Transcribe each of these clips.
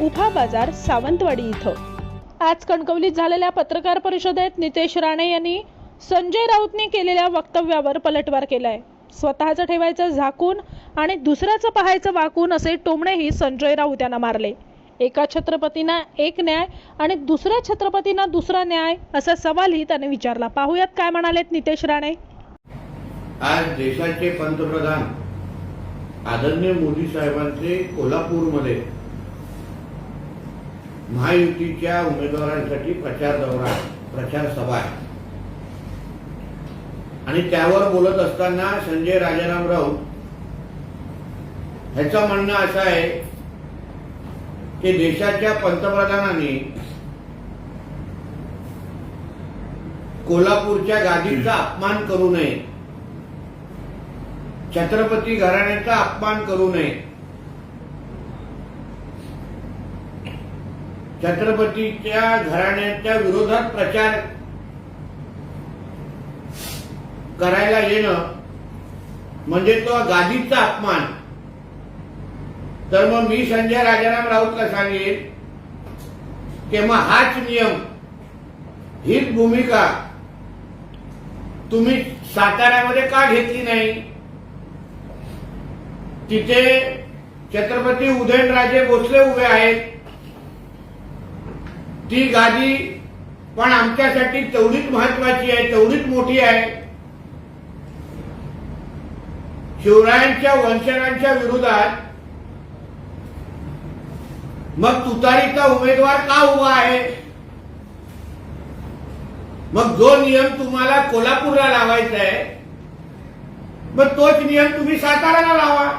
उभा बाजार सावंतवाडी इथं. आज कणकवलीत झालेल्या पत्रकार परिषदेत नितेश राणे यांनी संजय राऊतने केलेल्या वक्तव्यावर पलटवार केलाय. स्वतःचं ठेवायचं झाकून आणि दुसऱ्याचं पाहायचं वाकून असे टोमणेही संजय राऊत यांना मारले. एका छत्रपतींना एक न्याय आणि दुसऱ्या छत्रपतींना दुसरा न्याय असा सवालही त्याने विचारला. पाहूयात काय म्हणालेत नितेश राणे? आज देशाचे पंतप्रधान आदरणीय मोदी साहेबांचे कोल्हापूरमध्ये महायुतीच्या उमेदवारांसाठी प्रचार दौरा प्रचार सभा आहे. आणि त्यावर बोलत असताना संजय राजाराम राऊत ह्याचं म्हणणं असं आहे की देशाच्या पंतप्रधानांनी कोल्हापूरच्या गादीचा अपमान करू नये छत्रपती घराण्याचा अपमान करू नये छत्रपतीच्या घराण्याच्या विरोधात प्रचार करायला येणं म्हणजे तो गादीचा अपमान. तर मग मी संजय राजाराम राऊतला सांगेन की मग हाच नियम हीच भूमिका तुम्ही साताऱ्यामध्ये का घेतली नाही? तिथे छत्रपती उदयनराजे भोसले उभे आहेत. ती गादी पण आमच्यासाठी तेवढीच महत्वाची आहे तेवढीच मोठी आहे. शिवरायांच्या वंशजांच्या विरोधात मग तुतारीचा उमेदवार का उभा आहे? मग जो नियम तुम्हाला कोल्हापूरला लावायचा आहे मग तोच नियम तुम्ही साताराला लावा.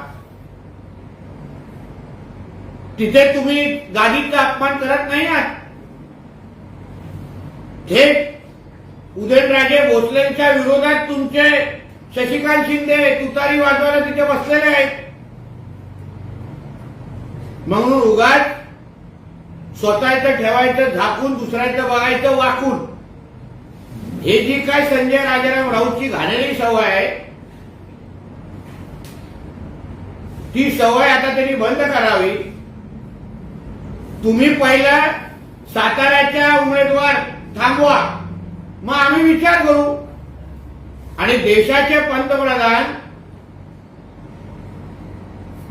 तिथे तुम्ही गादीचा अपमान करत नाही आहात. थेट उदयनराजे भोसलेंच्या विरोधात तुमचे शशिकांत शिंदे तुतारी वाजवायला तिथे बसलेले आहेत. म्हणून उगाच स्वतःचं ठेवायचं झाकून दुसऱ्याचं बघायचं वाकून. हे जी काय संजय राजाराम राऊतची घाणेरी सवय आहे ती सवय आता त्यांनी बंद करावी. तुम्ही पहिला साताऱ्याच्या उमेदवार थांबवा. मग आम्ही विचार करू. आणि देशाचे पंतप्रधान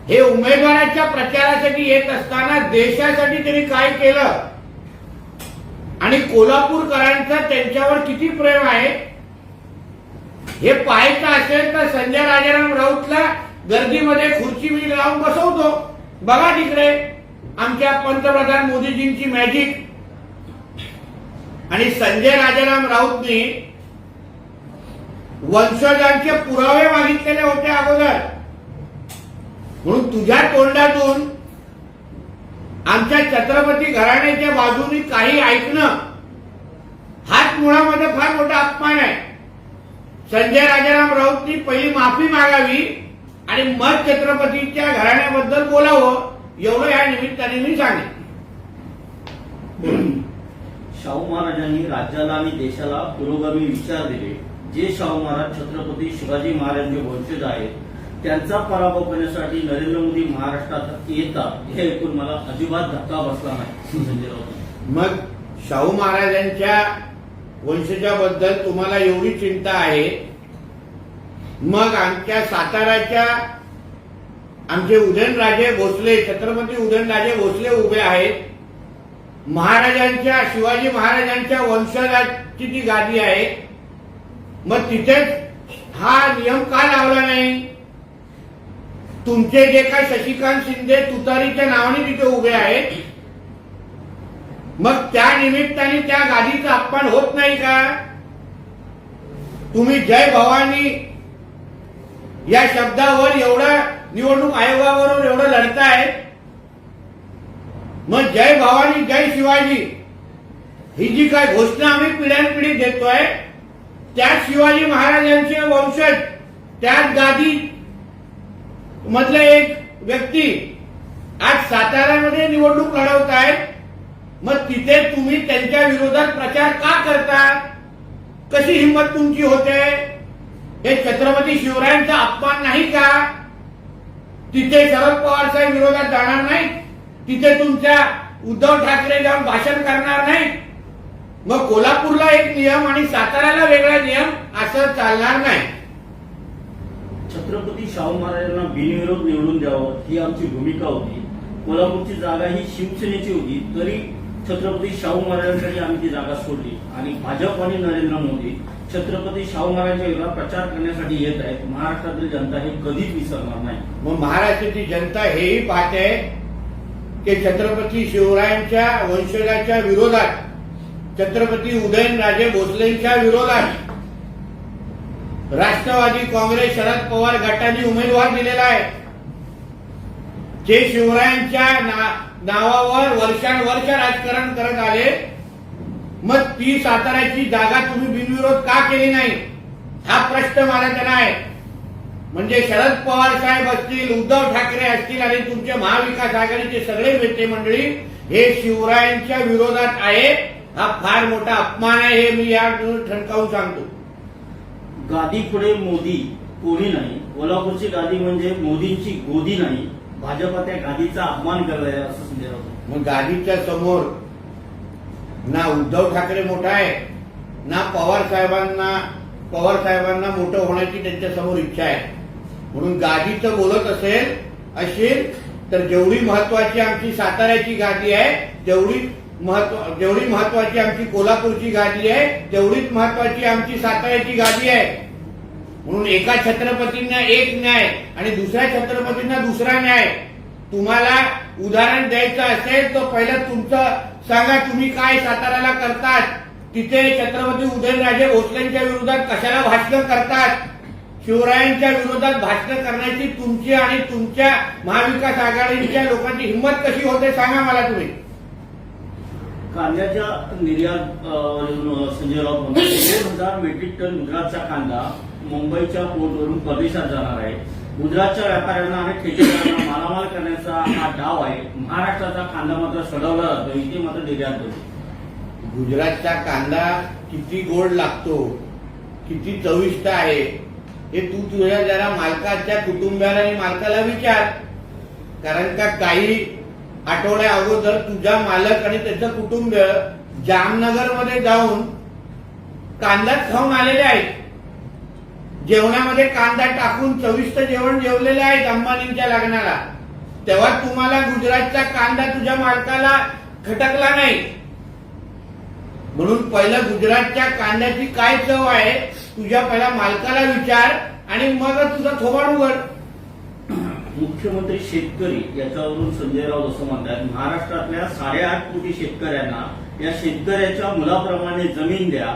हे उमेदवाराच्या प्रचारासाठी येत असताना देशासाठी त्यांनी काय केलं? आणि कोल्हापूरकरांचं त्यांच्यावर किती प्रेम आहे? हे पाहायचं असेल तर संजय राजाराम राऊतला गर्दीमध्ये खुर्ची मी लावून बसवतो. बघा तिकडे आमच्या पंतप्रधान मोदीजींची मॅजिक आणि संजय राजाराम राऊतनी वंशजांचे पुरावे मागितलेले होते अगोदर. म्हणून तुझ्या तोंडातून आमच्या छत्रपती घराण्याच्या बाजूनी काही ऐकणं हाच मुळामध्ये फार मोठा अपमान आहे. संजय राजाराम राऊतनी पहिली माफी मागावी आणि मग छत्रपतीच्या घराण्याबद्दल बोलावं एवढं या निमित्ताने मी सांगेन. शाहू महाराजांनी राज्याला आणि देशाला पुरोगामी विचार दिले. जे शाहू महाराज छत्रपती शिवाजी महाराजांचे वंशज आहेत त्यांचा पराभव करण्यासाठी नरेंद्र मोदी महाराष्ट्रात येतात हे ऐकून मला अजिबात धक्का बसला नाही. संजय राऊत. मग शाहू महाराजांच्या वंशजाबद्दल तुम्हाला एवढी चिंता आहे? मग आमच्या साताऱ्याच्या आमचे उदयनराजे भोसले छत्रपती उदयनराजे भोसले उभे आहेत. महाराजांच्या शिवाजी महाराजांच्या वंशजाची ती गादी आहे मग तिथेच हा नियम का लावला नाही? तुमचे जे काय शशिकांत शिंदे तुतारीच्या नावाने तिथे उभे आहेत मग त्या निमित्ताने त्या गादीचा अपमान होत नाही का? तुम्ही जय भवानी या शब्दावर एवढा निवडणूक आयोगावरून एवढं लढताय मग जय भवानी जय शिवाजी. ही जी काय घोषणा आम्ही पिढ्यानपिढी देतोय त्याच शिवाजी महाराजांचे वंशज त्याच गादी मधले एक व्यक्ती आज साताऱ्यामध्ये निवडणूक लढवत आहेत. मग तिथे तुम्ही त्यांच्या विरोधात प्रचार का करता कशी हिंमत तुमची होते? हे छत्रपती शिवरायांचा अपमान नाही का? तिथे शरद पवार साहेब विरोधात जाणार नाही तिथे तुमच्या उद्धव ठाकरे जाऊन भाषण करणार नाही मग कोल्हापूरला एक नियम आणि साताऱ्याला वेगळा नियम असं चालणार नाही. छत्रपती शाहू महाराजांना बिनविरोध निवडून द्यावं ही आमची भूमिका होती. कोल्हापूरची जागा ही शिवसेनेची होती तरी छत्रपती शाहू महाराजांसाठी आम्ही ती जागा सोडली. आणि भाजप आणि नरेंद्र मोदी छत्रपती शाहू महाराजांच्या विरोधात प्रचार करण्यासाठी येत आहेत. महाराष्ट्रातील जनता हे कधीच विसरणार नाही. मग महाराष्ट्राची जनता हेही पाहते की छत्रपती शिवरायांच्या वंशजाच्या विरोधात छत्रपती उदयनराजे भोसलेंच्या विरोधात राष्ट्रवादी काँग्रेस शरद पवार गटाने उमेदवार दिलेला आहे. जे शिवरायांच्या ना- नावावर वर्षानुवर्ष राजकारण करत आले मग ती साताऱ्याची जागा तुम्ही बिनविरोध का केली नाही? हा प्रश्न मला त्यांना आहे. म्हणजे शरद पवार साहेब असतील उद्धव ठाकरे असतील आणि तुमचे महाविकास आघाडीचे सगळे नेते मंडळी हे शिवरायांच्या विरोधात आहे. हा फार मोठा अपमान आहे हे मी या ठणकावून सांगतो. गादी पुढे मोदी कोणी नाही. कोल्हापूरची गादी म्हणजे मोदींची गोदी नाही. भाजपा त्या गादीचा अपमान करत आहे असं संजय राऊत मग गादीच्या समोर ना उद्धव ठाकरे मोठा आहे ना पवार साहेबांना पवार साहेबांना मोठं होण्याची त्यांच्यासमोर इच्छा आहे. म्हणून गादीचं बोलत असेल असेल तर जेवढी महत्वाची आमची साताऱ्याची गादी आहे तेवढी महत्त्व जेवढी महत्वाची आमची कोल्हापूरची गादी आहे तेवढीच महत्वाची आमची साताऱ्याची गादी आहे. म्हणून एका छत्रपतींना एक न्याय आणि दुसऱ्या छत्रपतींना दुसरा न्याय. तुम्हाला उदाहरण द्यायचं असेल तर पहिलं तुमचं सांगा तुम्ही काय साताऱ्याला करतात. तिथे छत्रपती उदयनराजे भोसलेंच्या विरोधात कशाला भाषण करतात? शिवरायांच्या विरोधात भाषण करण्याची तुमची आणि तुमच्या महाविकास आघाडीच्या लोकांची हिंमत कशी होते सांगा मला तुम्ही. कांद्याच्या निर्यात संजय राऊत म्हणतात दोन हजार मेट्रिक टन गुजरातचा कांदा मुंबईच्या पोर्टवरून परदेशात जाणार आहे. गुजरातच्या व्यापाऱ्यांना आणि ठेकेदारांना मालामाल करण्याचा हा डाव आहे. महाराष्ट्राचा कांदा मात्र सडवला जातो. इथे मात्र निर्यात होते. गुजरातचा कांदा किती गोड लागतो किती चविष्ट आहे. हे तू तुझ्या जरा मालकाच्या कुटुंबाला आणि मालकाला विचार. कारण का काही आठवड्या अगोदर तुझा मालक आणि त्याचं कुटुंब जामनगरमध्ये जाऊन कांदाच खाऊन आलेले आहेत. जेवणामध्ये कांदा टाकून चविष्ट जेवण जेवलेले आहेत अंबानींच्या लग्नाला. तेव्हा तुम्हाला गुजरातचा कांदा तुझ्या मालकाला खटकला नाही. म्हणून पहिलं गुजरातच्या कांद्याची काय चव आहे? तुझ्या पहिल्या मालकाला विचार आणि मग तुझा थोबाड उघड. मुख्यमंत्री शेतकरी याच्यावरून संजय राऊत असं म्हणतात महाराष्ट्रातल्या साडेआठ कोटी शेतकऱ्यांना या शेतकऱ्याच्या मुलाप्रमाणे जमीन द्या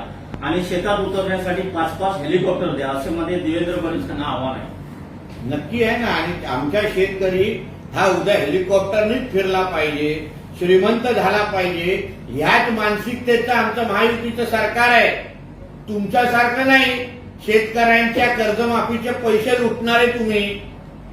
आणि शेतात उतरण्यासाठी पाच पाच हेलिकॉप्टर द्या असं मध्ये देवेंद्र फडणवीस यांना आव्हान आहे. नक्की आहे ना? आणि आमच्या शेतकरी हा उद्या हेलिकॉप्टरनेच फिरला पाहिजे श्रीमंत झाला पाहिजे. ह्याच मानसिकतेचं आमचं महायुतीचं सरकार आहे. तुमच्यासारखं नाही. शेतकऱ्यांच्या कर्जमाफीचे पैसे लुटणारे तुम्ही.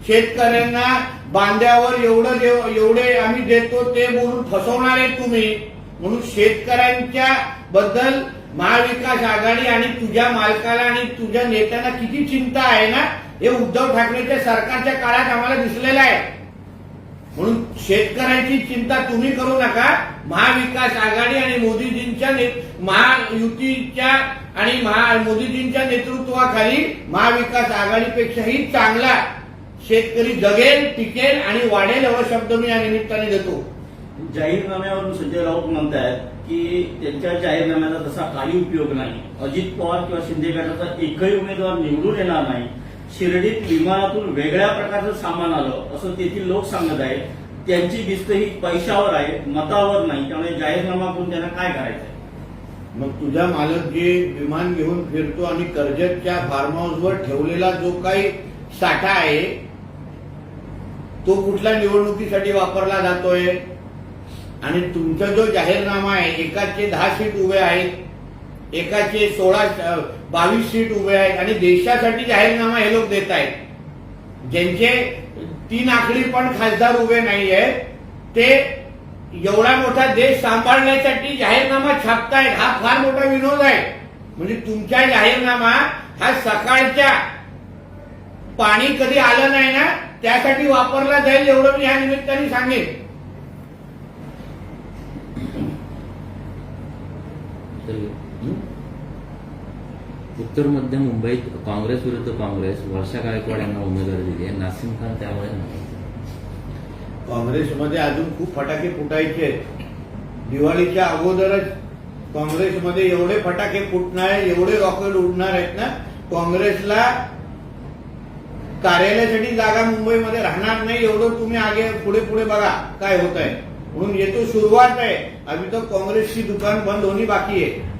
शेतकऱ्यांना बांध्यावर एवढं एवढे आम्ही देतो ते बोलून फसवणारे तुम्ही. म्हणून शेतकऱ्यांच्या बद्दल महाविकास आघाडी आणि तुझ्या मालकाला आणि तुझ्या नेत्यांना किती चिंता आहे ना हे उद्धव ठाकरेच्या सरकारच्या काळात आम्हाला दिसलेलं आहे. म्हणून शेतकऱ्यांची चिंता तुम्ही करू नका. महाविकास आघाडी आणि मोदीजींच्या ने- महायुतीच्या आणि महा मोदीजींच्या नेतृत्वाखाली महाविकास आघाडीपेक्षाही चांगला शेतकरी जगेल टिकेल आणि वाढेल एवढा शब्द मी या निमित्ताने देतो. जाहीरनाम्यावरून संजय राऊत म्हणतायत की त्यांच्या जाहीरनाम्याचा तसा काही उपयोग नाही. अजित पवार किंवा शिंदे गटाचा एकही उमेदवार निवडून येणार नाही. शिर्डीत विमानातून वेगळ्या प्रकारचं सामान आलं असं तेथील लोक सांगत आहेत. त्यांची भिस्त ही पैशावर आहे मतावर नाही. त्यामुळे जाहीरनामा करून त्यांना काय करायचंय? मग तुझा मालक जे विमान घेऊन फिरतो आणि कर्जतच्या फार्म हाऊसवर ठेवलेला जो काही साठा आहे तो कुठल्या निवडणुकीसाठी वापरला जातोय? आणि तुमचा जो जाहीरनामा आहे एकाचे दहा सीट उभे आहेत एकाचे सोळा बावीस सीट उभे आहेत आणि देशासाठी जाहीरनामा हे लोक देत आहेत. ज्यांचे तीन आखडी पण खासदार उभे नाही आहेत ते एवढा मोठा देश सांभाळण्यासाठी जाहीरनामा छापतायत हा फार मोठा विनोद आहे. म्हणजे तुमचा जाहीरनामा हा सकाळच्या पाणी कधी आलं नाही ना त्यासाठी वापरला जाईल एवढं मी या निमित्ताने सांगेन. उत्तर मध्य मुंबईत काँग्रेस विरुद्ध काँग्रेस वर्षा गायकवाड यांना उमेदवारी दिली आहे. नासिम खान त्यामुळे नाही. काँग्रेसमध्ये अजून खूप फटाके फुटायचे आहेत. दिवाळीच्या अगोदरच काँग्रेसमध्ये एवढे फटाके फुटणार आहेत एवढे रॉकेट उडणार आहेत ना काँग्रेसला कार्यालयासाठी जागा मुंबईमध्ये राहणार नाही एवढं तुम्ही आगे पुढे पुढे बघा काय होत आहे म्हणून येतो सुरुवात आहे. अभी तर काँग्रेसची दुकान बंद होणी बाकी आहे.